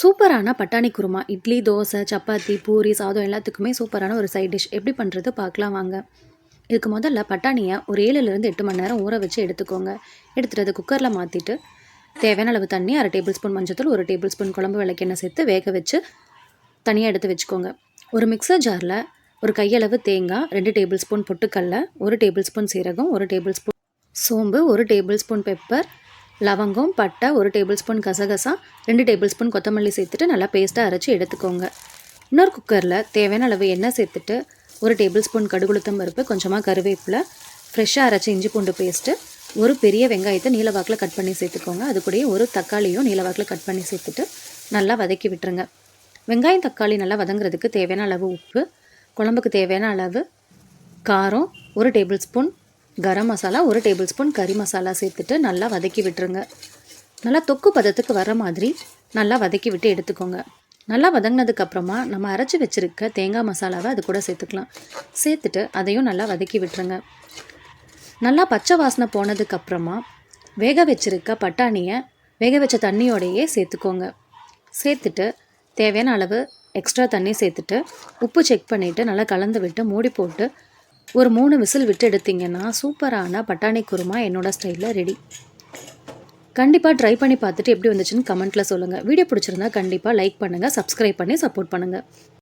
சூப்பரான பட்டாணி குருமா. இட்லி தோசை சப்பாத்தி பூரி சாதம் எல்லாத்துக்குமே சூப்பரான ஒரு சைட் டிஷ் எப்படி பண்ணுறது பார்க்கலாம் வாங்க. இதுக்கு முதல்ல பட்டாணியை ஒரு ஏழுலேருந்து எட்டு மணி நேரம் ஊற வச்சு எடுத்துக்கோங்க. எடுத்துகிட்டு அதை குக்கரில் மாற்றிட்டு தேவையான அளவு தண்ணி அரை டேபிள் ஸ்பூன் மஞ்சத்தூள் ஒரு டேபிள் ஸ்பூன் குழம்பு விளக்கெண்ணெய் சேர்த்து வேக வச்சு தனியாக எடுத்து வச்சுக்கோங்க. ஒரு மிக்சர் ஜாரில் ஒரு கையளவு தேங்காய் ரெண்டு டேபிள் ஸ்பூன் பொட்டுக்கல்ல ஒரு டேபிள் ஸ்பூன் சீரகம் ஒரு டேபிள் ஸ்பூன் சோம்பு ஒரு டேபிள் ஸ்பூன் பெப்பர் லவங்கம் பட்டை ஒரு டேபிள் ஸ்பூன் கசகசா ரெண்டு டேபிள் ஸ்பூன் கொத்தமல்லி சேர்த்துட்டு நல்லா பேஸ்ட்டாக அரைச்சி எடுத்துக்கோங்க. இன்னொரு குக்கரில் தேவையான அளவு எண்ணெய் சேர்த்துட்டு ஒரு டேபிள் ஸ்பூன் கடுகுளுத்தம் பருப்பு கொஞ்சமாக கருவேப்பிலை ஃப்ரெஷ்ஷாக அரைச்சி இஞ்சி பூண்டு பேஸ்ட்டு ஒரு பெரிய வெங்காயத்தை நீலவாக்கில் கட் பண்ணி சேர்த்துக்கோங்க. அது கூடயே ஒரு தக்காளியும் நீலவாக்கில் கட் பண்ணி சேர்த்துட்டு நல்லா வதக்கி விட்டுருங்க. வெங்காயம் தக்காளி நல்லா வதங்குறதுக்கு தேவையான அளவு உப்பு குழம்புக்கு தேவையான அளவு காரம் ஒரு டேபிள் ஸ்பூன் கரம் மசாலா ஒரு டேபிள் ஸ்பூன் கறி மசாலா சேர்த்துட்டு நல்லா வதக்கி விட்டுருங்க. நல்லா தொக்கு பதத்துக்கு வர மாதிரி நல்லா வதக்கி விட்டு எடுத்துக்கோங்க. நல்லா வதங்கினதுக்கப்புறமா நம்ம அரைச்சி வச்சுருக்க தேங்காய் மசாலாவை அது கூட சேர்த்துக்கலாம். சேர்த்துட்டு அதையும் நல்லா வதக்கி விட்டுருங்க. நல்லா பச்சை வாசனை போனதுக்கப்புறமா வேக வச்சிருக்க பட்டாணியை வேக வச்ச தண்ணியோடையே சேர்த்துக்கோங்க. சேர்த்துட்டு தேவையான அளவு எக்ஸ்ட்ரா தண்ணி சேர்த்துட்டு உப்பு செக் பண்ணிவிட்டு நல்லா கலந்து விட்டு மூடி போட்டு ஒரு மூணு விசில் விட்டு எடுத்தீங்கன்னா சூப்பரான பட்டாணி குருமா என்னோட ஸ்டைலில் ரெடி கண்டிப்பாக ட்ரை பண்ணி பார்த்துட்டு எப்படி வந்துச்சுன்னு கமெண்ட்டில் சொல்லுங்கள் வீடியோ பிடிச்சிருந்தா கண்டிப்பாக லைக் பண்ணுங்கள் சப்ஸ்கிரைப் பண்ணி சப்போர்ட் பண்ணுங்கள்